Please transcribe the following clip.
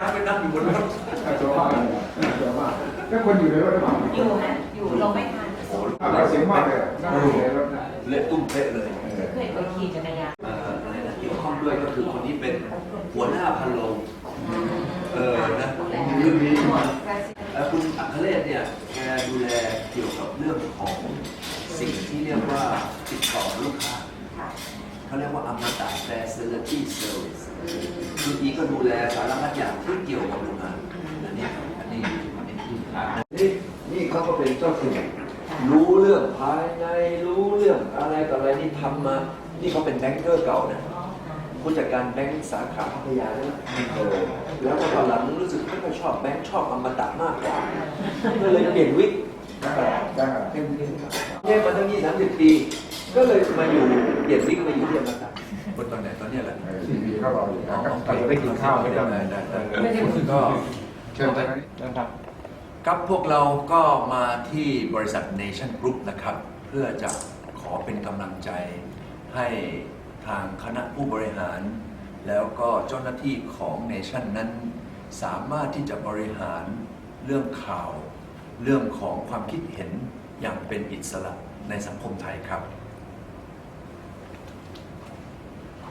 นั่งไปนั่งอยู่บนรถตัวมากเลยตัวมากแล้วคนอยู่ในรถหรือเปล่าอยู่นะอยู่ลงไม่ทันโอ้โหเราเสียงมากเลยนั่งอยู่ในรถนะเละตุ้มเป๊ะเลยเคยไปขี่จักรยานเอ่ออะไรนะเกี่ยวข้องด้วยก็คือคนที่เป็นหัวหน้าพันโลงเออนะเรื่องนี้เอ่อคุณอัครเรศเนี่ยแกดูแลเกี่ยวกับเรื่องของสิ่งที่เรียกว่าติดต่อลูกค้าเขาเรียกว่าอมตะ facility service คืออีก็ดูแลสารพัดอย่างที่เกี่ยวกับโรงงานอันนี้อันนี้อันนี้นี่นี่ เขาก็เป็นเจ้าสิ่งรู้เรื่องภายในรู้เรื่องอะไรต่ออะไรนี่ทำมา นี่เขาเป็นแบงก์เกอร์เก่านะผู้จัดการแบงก์สาขาพัทยาด้วยนะเออแล้วก็ตอนหลังรู้สึกไม่ค่อยชอบแบงก์ชอบอมตะมากกว่าก็เลยเปลี่ยนวิกได้ได้เล่นมาตั้งยี่สามสิบปี ก็เลยมาอยู่เปลี่ยนวิกมาอยู่ที่อมตะคนตอนไหนตอนเนี้ยแหละทีวีเขารออยู่นะครับตอนนี้ได้กินข้าวไม่ต้องได้ได้ได้ก็ก็เชิญไปนะครับ ครับพวกเราก็มาที่บริษัท Nation Group นะครับ เพื่อจะขอเป็นกำลังใจให้ทางคณะผู้บริหาร แล้วก็เจ้าหน้าที่ของ Nation นั้นสามารถที่จะบริหารเรื่องข่าว เรื่องของความคิดเห็นอย่างเป็นอิสระในสังคมไทยครับ